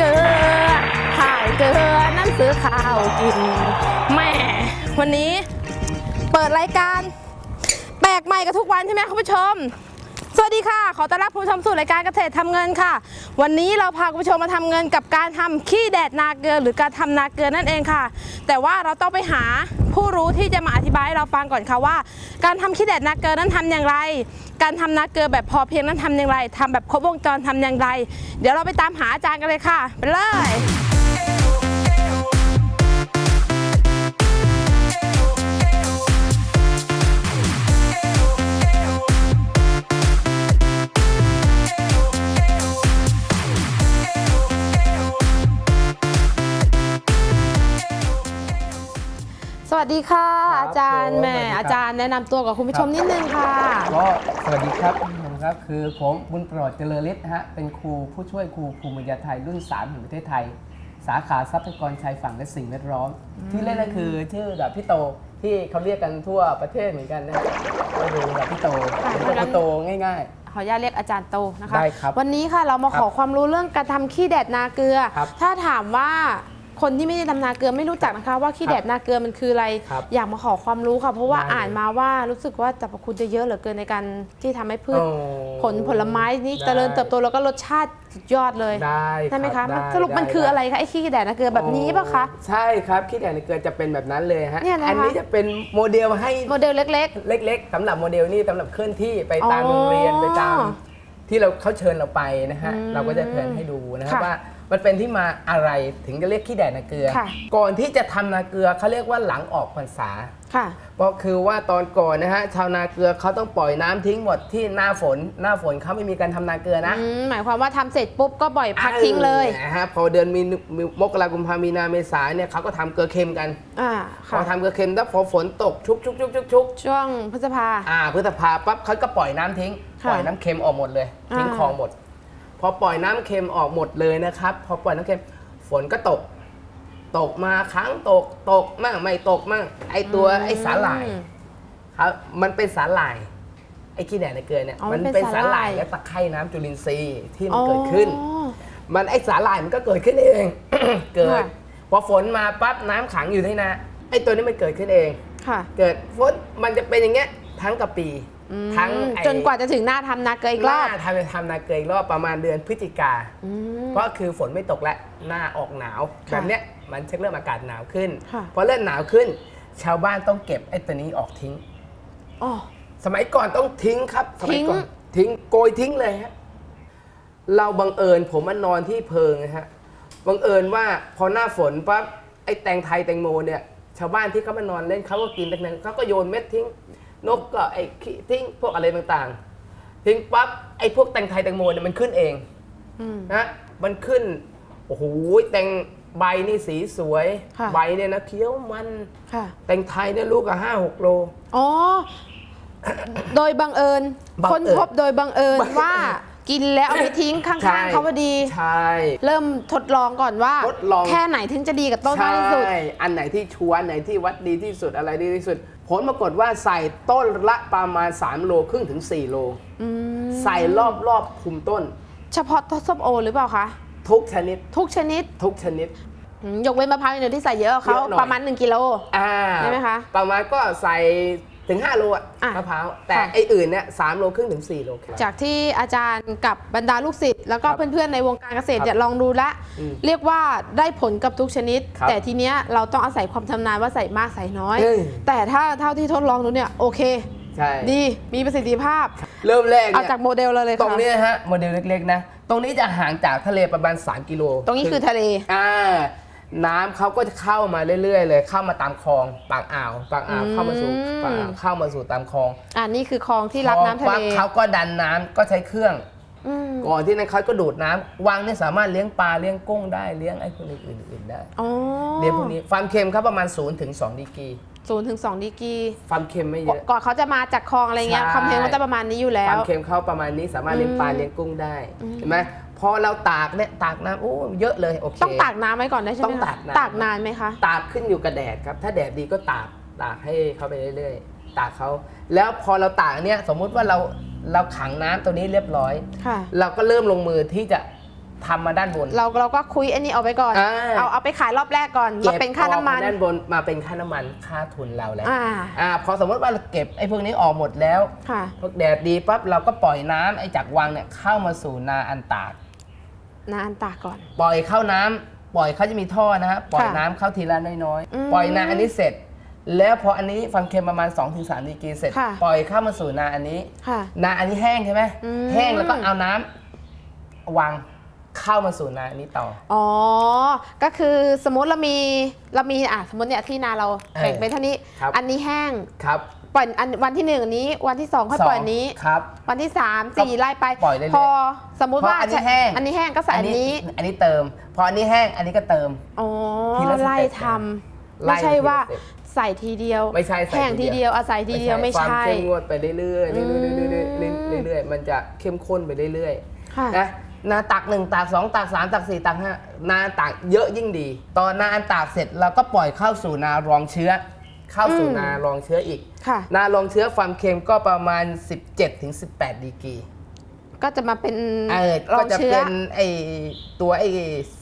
ำนาเกลือขายเกลือนั่นซื้อข้าวกินแม่วันนี้เปิดรายการแปลกใหม่กับทุกวันใช่ไหมคุณผู้ชม สวัสดีค่ะ ขอต้อนรับคุณผู้ชมสู่รายการเกษตรทำเงินค่ะ วันนี้เราพาคุณผู้ชมมาทำเงินกับการทำขี้แดดนาเกลือหรือการทำนาเกลือนั่นเองค่ะ แต่ว่าเราต้องไปหาผู้รู้ที่จะมาอธิบายให้เราฟังก่อนค่ะว่า การทำขี้แดดนาเกลือนั้นทำอย่างไร การทำนาเกลือแบบพอเพียงนั้นทำอย่างไรทำแบบครบวงจรทำอย่างไร เดี๋ยวเราไปตามหาอาจารย์กันเลยค่ะ ไปเลย ดีค่ะ ครับอาจารย์ผมแหม่สวัสดีครับ อาจารย์แนะนำตัวกับคุณผู้ชมนิดนึงค่ะ ก็สวัสดีครับคุณผู้ชมครับ คือผมบุญโปรดเจริญฤทธิ์นะฮะเป็นครูผู้ช่วยครูภูมิปัญญาไทยรุ่น 3 แห่งประเทศไทย สาขาทรัพยากรชายฝั่งและสิ่งแวดล้อม ที่เล่นก็คือชื่อแบบพี่โตที่เขาเรียกกันทั่วประเทศเหมือนกันนะก็ดูแบบพี่โตค่ะเป็นพี่โตง่าย ขออนุญาตเรียกอาจารย์โตนะคะ ได้ครับวันนี้ค่ะเรามาครับขอความรู้เรื่องการทำขี้แดดนาเกลือ ครับ ถ้าถามว่า คนที่ไม่ได้ทำนาเกลือไม่รู้จักนะคะ ว่าขี้แดดนาเกลือมันคืออะไร ครับอยากมาขอความรู้ค่ะ เพราะว่าได้เลย อ่านมาว่ารู้สึกว่าสรรพคุณจะเยอะเหลือเกินในการที่ทำให้พืช โอ้ผลผลไม้นี่ได้เจริญเติบโตแล้วก็รสชาติสุดยอดเลยได้ใช่ไหมรัคะบมันได้สรุปมันด้คือด้อะไรคะไอ้ขี้แดดนาเกลือแบบนี้ปะคะ ใช่ครับขี้แดดในเกลือจะเป็นแบบนั้นเลยฮะเนี่ยนะคะ อันี้จะเป็นโมเดลให้ โมเดลเล็ก เล็กๆสำหรับโมเดลนี่สำหรับเคลื่อนที่ไปตามอ๋อโรงเรียนไปตาม ที่เราเขาเชิญเราไปนะฮะ อืมเราก็จะเชิญให้ดูนะครับค่ะว่า มันเป็นที่มาอะไรถึงจะเรียกขี้แดดนาเกลือ ค่ะ ก่อนที่จะทำนาเกลือเขาเรียกว่าหลังออกพรรษาๆค่ะ ก็คือว่าตอนก่อนนะฮะชาวนาเกลือเขาต้องปล่อยน้ำทิ้งหมดที่หน้าฝน หน้าฝนเขาไม่มีการทำนาเกลือนะอืมหมายความว่าทำเสร็จปุ๊บก็ปล่อยพักทิ้งเลย ออนะฮะพอเดือนมีมีมกราคมพามีนาเมษาเนี่ยเขาก็ทำเกลือเค็มกัน อ่า พค่ะ อทำเกลือเค็มแล้วพอฝนตกชุกชุกชุกชุกชุกช่วงพฤษภา อ่าพฤษภาปั๊บเขาก็ปล่อยน้ำทิ้ง ค่ะปล่อยน้ำเค็มออกหมดเลยอ่าทิ้งคลองหมด พอปล่อยน้ำเค็มออกหมดเลยนะครับ พอปล่อยน้ำเค็มฝนก็ตก ตกมาครั้งตกตกมั่งไม่ตกมั่งไอตัวไอสาหร่ายอืม ครับมันเป็นสาหร่ายไอ้ขี้แดดในเกลือเนี่ยอ๋อมัมันนเป็นเป็นสาสาหหร่าร่าย ยและตะไคร่น้ำจุลินทรีย์ที่มันเกิดขึ้น อ๋อ มันไอสาหร่ายมันก็เกิดขึ้นเอง เกิด ค่ะ พอฝนมาปั๊บน้ำขังอยู่ที่นาไอตัวนี้มันเกิดขึ้นเอง ค่ะ เกิดฝนมันจะเป็นอย่างเงี้ยทั้งกะปีอืม ทั้งไอ้จนกว่าจะถึงหน้าทำนาเกลืออีกรอบ หน้าทำไปทำนาเกลืออีกรอบประมาณเดือนพฤศจิกา อืม เพราะคือฝนไม่ตกแล้วหน้าออกหนาวค่ะแบบเนี้ยมันเช็คเริ่มอากาศหนาวขึ้น ค่ะ พอเริ่มหนาวขึ้น ชาวบ้านต้องเก็บไอ้ตัวนี้ออกทิ้ง อ๋อ สมัยก่อนต้องทิ้งครับสมัยก่อนทิ้งโกยทิ้งเลยฮะเราบังเอิญผมมานอนที่เพิงนะฮะบังเอิญว่าพอหน้าฝนปั๊บไอ้แตงไทยแตงโมเนี่ย ชาวบ้านที่เขามานอนเล่นเขาก็กินแตงโมเขาก็โยนเม็ดทิ้ง นกก็ไอ้ขี้ทิ้งพวกอะไรต่างๆ ทิ้งปั๊บไอ้พวกแตงไทยแตงโมเนี่ยมันขึ้นเองอืม นะมันขึ้นโอ้โหแตงใบนี่สีสวย ค่ะ ใบเนี่ยนะเคี้ยวมัน ค่ะ แตงไทยเนี่ยลูกอะห้าหกโล อ๋อ โดยบังเอิญบังค้นเอิญพบโดยบังเอิญบังเอิญ ว่ากินแล้วเอาไปทิ้งข้างๆเขาพอดี ใช่ เริ่มทดลองก่อนว่า ทดลอง แค่ไหนถึงจะดีกับต้นมากที่สุด ใช่ อันไหนที่ชัวร์อันไหนที่วัดดีที่สุดอะไรดีที่สุด ผลปรากฏว่าใส่ต้นละประมาณ 3 โลครึ่งถึง 4 โล อืมใส่รอบรอบๆคุมต้น เฉพาะต้นส้มโอหรือเปล่าคะทุกชนิด ทุกชนิดทุกชนิด อืมยกเว้นมะพร้าวอย่างเดียวที่ใส่เยอะกว่าเขาเยอะหน่อย ประมาณ 1กิโล อ่าได้ไหมคะ ประมาณก็ใส่ ถึง 5 โลอะอะมะพร้าว แต่ค่ะ ไอ้อื่นเนี่ยสามโลครึ่งถึง 4 โลครับ จากที่อาจารย์กับบรรดาลูกศิษย์แล้วก็ครับเพื่อนๆในวงการเกษตรครับเนี่ยลองดูละ อืมเรียกว่าได้ผลกับทุกชนิด ครับแต่ทีเนี้ยเราต้องอาศัยความชำนาญว่าใส่มากใส่น้อย เอ้ย แต่ถ้าเท่าที่ทดลองดูเนี่ยโอเค ใช่ ดีมีประสิทธิภาพ เริ่มแรกเอาเนี่ยจากโมเดลเราเลยค่ะตรงนี้นะฮะโมเดลเล็กๆนะ ตรงนี้จะห่างจากทะเลประมาณ 3 กิโลตรงนี้คือทะเล อ่า น้ำเขาก็จะเข้ามาเรื่อยๆ เลย เข้ามาตามคลองปากอ่าวปากอ่าวอืมเข้ามาสู่ปากอ่าวเข้ามาสู่ตามคลองอ่านี่คือคลองที่รับน้ำทะพอเลปั๊บเขาก็ดันน้ำก็ใช้เครื่อง อืมก่อนที่นั้นเขาก็ดูดน้ำวังเนี่ยสามารถเลี้ยงปลาเลี้ยงกุ้งได้เลี้ยงไอ้พวกอื่นๆได้ อ๋อเลี้ยงพวกนี้ความเค็มเขาประมาณ0ถึง2ดีกรี ศูนย์ถึงสองดีกรีความเค็มไม่เยอะ ก่อนเขาจะมาจากคลองอะไรเงี้ยใช่ ความเค็มเขาจะประมาณนี้อยู่แล้คว วามเค็มเขาประมาณนี้สามารถเลี้ยงปลาอืมเลี้ยงกุ้งได้อืม เห็นไหมพอเราตากเนี่ยตากน้ำโอ้เยอะเลยโอเค ต้องตากน้ำไว้ก่อนได้ใช่ไหมต้องคะตากน้ำ ตากนานไหมคะ ตากขึ้นอยู่กับแดดครับ ถ้าแดดดีก็ตากตากให้เขาไปเรื่อยๆ ตากเขาแล้วพอเราตากเนี่ยสมมุติว่าเราเราขังน้ำตัวนี้เรียบร้อย ค่ะ เราก็เริ่มลงมือที่จะ ทำมาด้านบน เราเราก็คุยอันนี้เอาไปก่อน อ่า เอาเอาไปขายรอบแรกก่อนมาเป็นค่าน้ำมันเก็บออกด้านบนมาเป็นค่าน้ำมันค่าทุนเราแล้วอ่า อ่าพอสมมติว่าเราเก็บไอ้พวกนี้ออกหมดแล้ว ค่ะ พวกแดดดีปั๊บเราก็ปล่อยน้ำไอ้จากวังเนี่ยเข้ามาสู่นาอันตาก นานตากก่อน ปล่อยเข้าน้ำปล่อยเขาจะมีท่อนะฮะปล่อยค่ะน้ำเข้าทีละน้อยอืมๆปล่อยนาอันนี้เสร็จ แล้วพออันนี้ฟังเค็มประมาณ 2-3ดีกรีเสร็จ ค่ะ ปล่อยเข้ามาสู่นาอันนี้ ค่ะ นาอันนี้แห้งใช่ไหมอืม แห้งแล้วก็เอาน้ำวาง เข้ามาสู่นาอันนี้ต่อ อ๋อ ก็คือสมมติเรามีเรามีอะสมมติเนี่ยที่นาเราเออแบ่งไปเท่านี้ ครับ อันนี้แห้ง ครับ ปล่อยอันวันที่หนึ่งอันนี้ วันที่สองค่อยปล่อยอันนี้ ครับ วันที่สามสี่ไล่ไป ปล่อยเรื่อยๆพอสมมุติว่าพออันนี้แห้ง อันนี้แห้งก็ใส่อันนี้ อันนี้เติม พออันนี้แห้ง อันนี้ก็เติม อ๋อ ทีละสเต็ปไล่ทไล่ำไม่ใช่ว่าทีละสเต็ป ใส่ทีเดียวไม่ใช่ใส่แห้งทีทีเดีเดียยววเอาใส่ทีเดียวไม่ความใช่ เข้มงวดไปเรื่อยๆเรื่อยๆอืมเรื่อยๆเรื่อยๆมันจะเข้มข้นไปเรื่อยค่ะๆนะ นาตักหนึ่งตักสองตักสามตักสี่ตักห้านาตักเยอะยิ่งดี ตอนนาอันตากเสร็จเราก็ปล่อยเข้าสู่นารองเชื้อ เข้าสู่อืม นารองเชื้ออีก ค่ะ นารองเชื้อความเค็มก็ประมาณ 17-18 ดีกรี ก็จะมาเป็นเออรอก็งจะเชื้อเป็นไอตัวไอ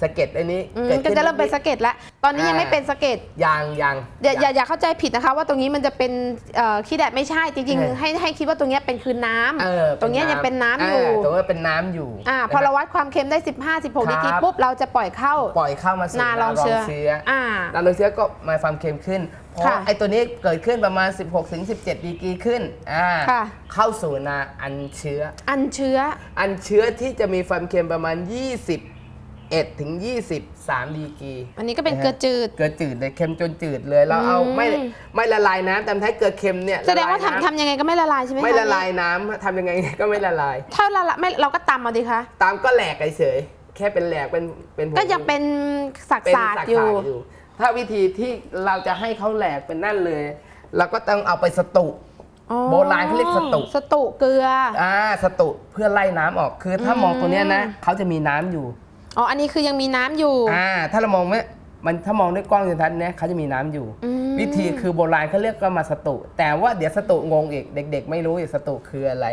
สะเก็ดอันนี้อืมกิดก็ขึ้จะเริ่มเป็นสะเก็ดแล้ว ตอนนี้ยังไม่เป็นสะเก็ด ยางยาง อย่าอย่าอย่าเข้าใจผิดนะคะว่าตรงนี้มันจะเป็นเอ่อขี้แดดไม่ใช่จริง เออ ๆ ให้ให้คิดว่าตรงเนี้ยเป็นคือน้ำ เออตรงเนี้ยยังเป็นน้ำอยู่าตรงนี้เป็นน้ำอยู่อ่านะพอเราฮะวัดความเค็มได้ 15 16 ดีกรีครับ ปุ๊บ เราจะปล่อยเข้าปล่อยเข้ามาสู่นาลองเชื้ออ่า นาลองเชื้อก็มาความเค็มขึ้นเพราะ ค่ะ ไอตัวนี้เกิดขึ้นประมาณ 16ถึง17 ดีกรีขึ้นอ่าค่ะ เข้าสู่นาอันเชื้อ อันเชื้อ อันเชื้อที่จะมีความเค็มประมาณ 21ถึง23 ดีกรีอันนี้ก็เป็นเกลือจืด เกลือจืดเลยเค็มจนจืดเลย เราเอาอืมไม่ไม่ละลายน้ำแต่ท้ายเกลือเค็มเนี่ยแสดงว่าละลยน้ทำทำยังไงก็ไม่ละลายใช่ไหมำคะไม่ละลายน้ำทำยังไงก็ไม่ละลาย ถ้าละลายไม่เราก็ตำเอาดิคะ ตามก็แหลกเฉยๆแค่เป็นแหลกเป็นเป็นผง ก็ยังเป็นสักเป็นสากสากอยู่ๆอยู่ ถ้าวิธีที่เราจะให้เขาแหลกเป็นนั่นเลยเราก็ต้องเอาไปสตุ อ๋อโบราณเขาเรียกสตุ สตุเกลือ อ่าสตุเพื่อไล่น้ำออกคือถ้ามองตัวเนี้ยนะเขาจะมีน้ำอยู่อ๋อ อันนี้คือยังมีน้ำอยู่ อ่าถ้าเรามองไม่มันถ้ามองด้วยกล้องจุลทรรศน์เนี่ยเขาจะมีน้ำอยู่ อืม วิธีคือโบราณเขาเรียกก็มาสตุ แต่ว่าเดี๋ยวสตุงงอีกเด็ก ๆ ไม่รู้อีกสตุคืออะไร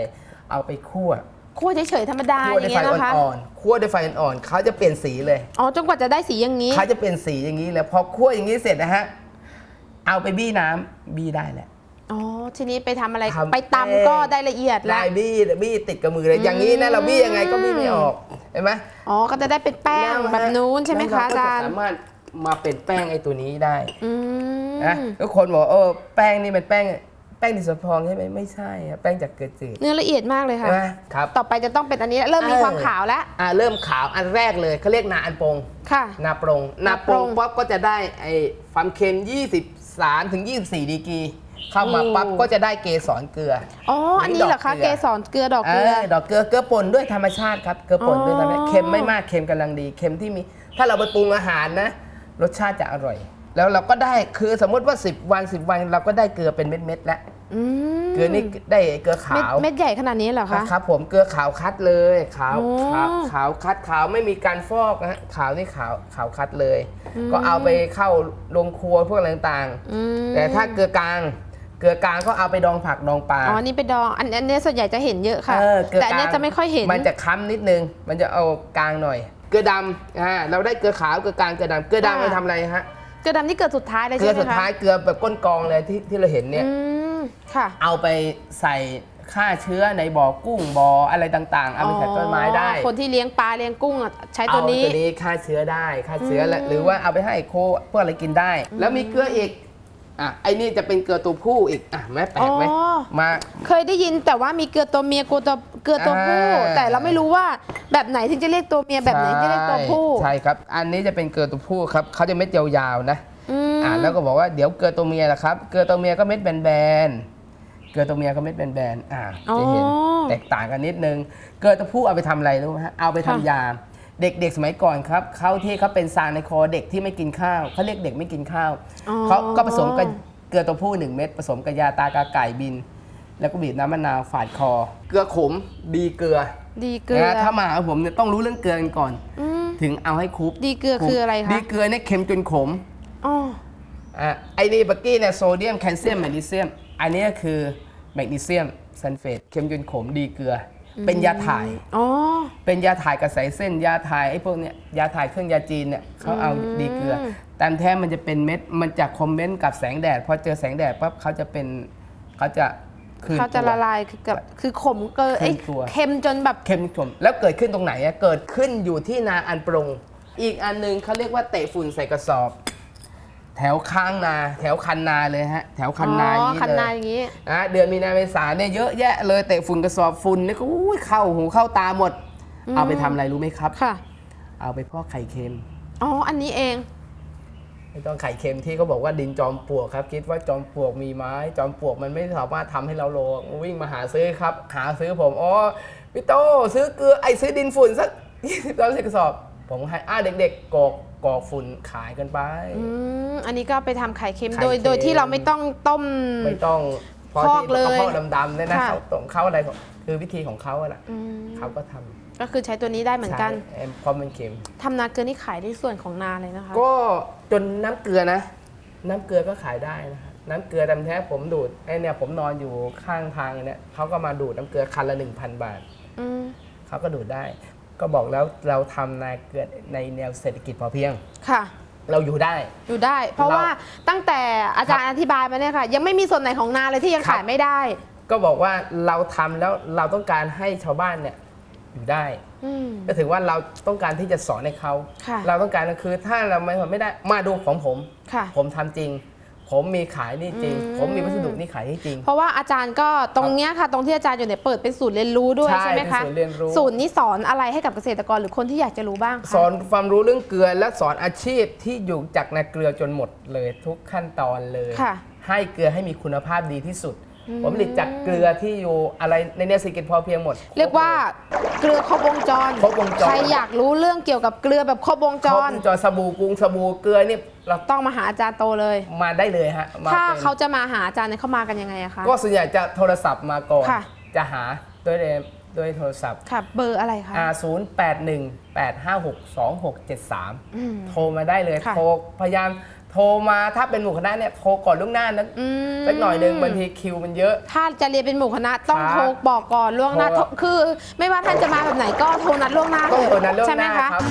เอาไปคั่ว คั่วเฉยๆธรรมดาคั่วอด้วยย่างไฟเงี้ยนะคะ อ่อนๆคั่วด้วยไฟอ่อนๆเขาจะเปลี่ยนสีเลย อ๋อจนกว่าจะได้สีอย่างนี้ เขาจะเป็นสีอย่างนี้เลยพอคั่วอย่างนี้เสร็จนะฮะ เอาไปบี้น้ำบี้ได้แหละ อ๋อ ทีนี้ไปทำอะไร ทำไปแป้งตำก็ได้ละเอียดแล้วได้บี้บี้ติดกับมือเลยอย่างนี้นะเราบี้ยังไงก็บี้ไม่ออกเห็นไหมอ๋อ ก็จะได้เป็นแป้งแบบนู้นใช่ไหมคะแล้วอาจารเก็ย์สามารถมาเป็นแป้งไอ้ตัวนี้ได้อืมนะทุกคนบอกเออแป้งนี่เป็นแป้งแป้งดินสอพองใช่ไหมไม่ใช่อะแป้งจากเกลือจืดเนื้อละเอียดมากเลยค่ะใช่ไหมครับ ต่อไปจะต้องเป็นอันนี้แล้วเริ่มมีเออความขาวแล้ว อ่าเริ่มขาวอันแรกเลยเขาเรียกนาอันปงค่ะ นาปรงนานาปปรรงงปั๊บก็จะได้ไอ้ความเค็ม 23ถึง24 ดีกรีเข้ามาโอ้ปั๊บก็จะได้เกสรเกลือ อ๋อ อันนี้เหรอคะดอกเกลืเกอสรเกลือดอกเอเกลืออดอกเกลือเกลือป่นด้วยธรรมชาติครับ เกลือป่นด้วยธรรมชาติอ๋อเค็มไม่มากเค็มกำลังดีเค็มที่มี ถ้าเราไปปรุงอาหารนะ รสชาติจะอร่อย แล้วเราก็ได้คือสมมติว่า 10 วัน 10 วันเราก็ได้เกลือเป็นเม็ดๆแล้ว อืมเกลือนี่ได้เกลือเม็ดขาวเม็ดใหญ่ขนาดนี้เหรอคะ ครับผมเกลือขาวคัดเลยขาวโอ้ขาวขาวคัดขาวไม่มีการฟอกนะฮะขาวนี่ขาวขาวคัดเลย อืม ก็เอาไปเข้าโรงครัวพวกอะไรต่างอืมๆแต่ถ้าเกลือกลาง เกลือกลางก็เอาไปดองผักดองปลาอ๋อนี่เป็นดองอันอันนี้ส่วนใหญ่จะเห็นเยอะค่ะ เออเกลือแต่อันนี้กลางจะไม่ค่อยเห็นมันจะค้ำนิดนึง มันจะเอากลางหน่อย เกลือดำอ่าเราได้เกลือขาวเกลือกลางเกลือดำเกลือดำอ่าเราทำอะไรฮะเกลือดำนี่เกิดสุดท้ายเลยเกลืใช่อไหมสุดคะท้ายเกลือแบบก้นกองเลยที่ที่เราเห็นเนี่ย อืม ค่ะ เอาไปใส่ฆ่าเชื้อในบ่อกุ้งบ่ออะไรต่างๆ เอาไปใส่ต้นไม้ได้อ๋อคนที่เลี้ยงปลาเลี้ยงกุ้งอะใช้เอาตัวนี้ตัวนี้ฆ่าเชื้อได้ฆ่าเชื้อและอืมหรือว่าเอาไปให้โคพวกอะไรกินได้ แล้วมีเกลืออีกอะไอ้นี่จะเป็นเกลือตัวผู้อีกอะแม่แปลกไหมอ๋อมา เคยได้ยินแต่ว่ามีเกลือตัวเมียเกลือตัวเกลือตัวผู้อ่าแต่เราไม่รู้ว่าแบบไหนถึงจะเรียกตัวเมียแบบไหนจะเรียกตัวผู้ใช่ครับ อันนี้จะเป็นเกลือตัวผู้ครับเขาจะเม็ดยาวๆนะ อืมอ่าแล้วก็บอกว่าเดี๋ยวเกลือตัวเมียนะครับ เกลือตัวเมียก็เม็ดแบนๆเกลือตัวเมียก็เม็ดแบนๆอ่าจะเห็นแตกต่างกันนิดนึง เกลือตัวผู้เอาไปทำอะไรรู้ไหมฮะเอาไปทำยาเด็กๆสมัยก่อนครับเขาที่เขาเป็นซาในคอเด็กที่ไม่กินข้าวเขาเรียกเด็กไม่กินข้าวอ๋อเขาก็ผสมกับเกลือตัวผู้หนึ่งเม็ดผสมกับยาตากาไก่บิน แล้วก็บีบน้ำมะนาวฝาดคอ เกลือขมดีเกลือ ดีเกลือนะถ้ามาหาผมเนี่ยต้องรู้เรื่องเกลือกันก่อนอืมถึงเอาให้ครบดีเกลือคืออะไรคะดีเกลือเนี่ยเค็มจนขม อ๋ออะไอ้นี่เมื่อกี้เนี่ยโซเดียมแคลเซียมแมกนีเซียม อันนี้ก็คือแมกนีเซียมซัลเฟตเค็มจนขมดีเกลือ เป็นยาถ่าย อ๋อ เป็นยาถ่ายกระแสเส้น ยาถ่ายไอ้พวกเนี้ยยาถ่ายเครื่องยาจีนเนี่ยเขาเอาดีเกลือแต่แท้มันจะเป็นเม็ด มันจะคอมเมนต์กับแสงแดด พอเจอแสงแดดปั๊บเขาจะเป็นเขาจะคืนเขาจะตัว ละลายคือกับคือขมเกินขึ้นเอ้ยตัว เค็มจนแบบเข้มข้นแล้วเกิดขึ้นตรงไหนอะเกิดขึ้นอยู่ที่นาอันปรง อีกอันหนึงเขาเรียกว่าเตะฝุ่นใส่กระสอบ แถวข้างนา แถวคันนาเลยฮะ แถวคันนาออ๋ย่าองนี้คันเลนายอย่างนี้ นะเดือนมีนาเมษาเนี่ยเยอะแยะเลยเตะฝุ่นกระสอบฝุ่นนี่ก็อุ้ยเข้าหูเข้าตาหมดเอาไปทำอะไรรู้ไหมครับ ค่ะ เอาไปพอกไข่เค็ม อ๋อ อันนี้เอง ไม่ต้องไข่เค็มที่เขาบอกว่าดินจอมปลวกครับคิดว่าจอมปลวกมีไม้จอมปลวกมันไม่สามารถทำให้เราโลวิ่งมาหาซื้อครับ หาซื้อผมอ๋อพี่โตซื้อเกลือไอ้ซื้อดินฝุ่นสัก20ร้อยกระสอบ ผมให้อ่าเด็กๆกอก กอกฝุ่นขายกันไป อืมอันนี้ก็ไปทำไข่เค็มไข่โดยเค็ม โดยที่เราไม่ต้องต้ม ไม่ต้องพอพอกที่เลยกระเพาะดำๆเนี่ยนะค่ะ เขาตรงเขาอะไรของคือวิธีของเขาอะนะอืมเขาก็ทำก็คือใช้ตัวนี้ได้เหมือนกันใช่เพราะมันเค็ม ทำนาเกลือนี่ขายในส่วนของนาเลยนะคะ ก็จนน้ำเกลือนะ น้ำเกลือก็ขายได้นะฮะน้ำเกลือดำแท้ผมดูดไอเนี่ยผมนอนอยู่ข้างทางเนี่ยเขาก็มาดูดน้ำเกลือคันละ1,000บาท อืม เขาก็ดูดได้ ก็บอกแล้วเราทำนาเกลือในแนวเศรษฐกิจพอเพียง ค่ะ เราอยู่ได้ อยู่ได้ เพราะเราว่าตั้งแต่อาจารย์อธิบายมาเนี่ยค่ะ ยังไม่มีส่วนไหนของนาเลยที่ยังครับ ขายไม่ได้ ก็บอกว่าเราทำแล้วเราต้องการให้ชาวบ้านเนี่ยอยู่ได้ อืม ก็ถือว่าเราต้องการที่จะสอนให้เขา ค่ะ เราต้องการก็คือถ้าเราไม่ไม่ได้มาดูของผม ค่ะ ผมทำจริง ผมมีขายนี่จริงอืมผมมีวัสดุนี่ขายนี่จริง เพราะว่าอาจารย์ก็ตรงเนี้ยค่ะ ตรงที่อาจารย์อยู่เนี่ยเปิดเป็นศูนย์เรียนรู้ด้วยใช่ใช่ไหมคะเป็นศูนย์เรียนรู้ ศูนย์นี้สอนอะไรให้กับเกษตรกรหรือคนที่อยากจะรู้บ้างคะสอนความรู้เรื่องเกลือและสอนอาชีพที่อยู่จากนาเกลือจนหมดเลยทุกขั้นตอนเลยค่ะให้เกลือให้มีคุณภาพดีที่สุดอืม ผมผลิตจากเกลือที่อยู่อะไรในแนวเศรษฐกิจพอเพียงหมด เรียกว่าเกลือครบวงจร ครบวงจร ใครอยากรู้เรื่องเกี่ยวกับเกลือแบบครบวงจครบร วงจรสบู่กรุงสบู่เกลือนี่เราต้องมาหาอาจารย์โตเลย มาได้เลยฮะมาถ้าเป็น เขาจะมาหาอาจารย์เนี่ยเขามากันยังไงอะคะ ก็ส่วนใหญ่จะโทรศัพท์มาก่อน ค่ะ จะหาด้วยเรด้วยโทรศัพท์ค่ะ เบอร์อะไรคะ R 0 8 1 8 5 6 2 6 7อืม3โทรมาได้เลย ค่ะ โทรพยายาม โทรมาถ้าเป็นหมู่คณะเนี่ยโทรก่อนล่วงหน้านะอืม สักหน่อยหนึ่งบางทีคิวมันเยอะ ถ้าจะเรียนเป็นหมู่คณะต้องครับโทรบอกก่อนล่วงหน้าโทรคือ ไม่ว่าท่านจะมาแบบไหนก็โทรนัดล่วงหน้าต้องโทรนั้นล่วงใช่หไหมน้าคะ ครับ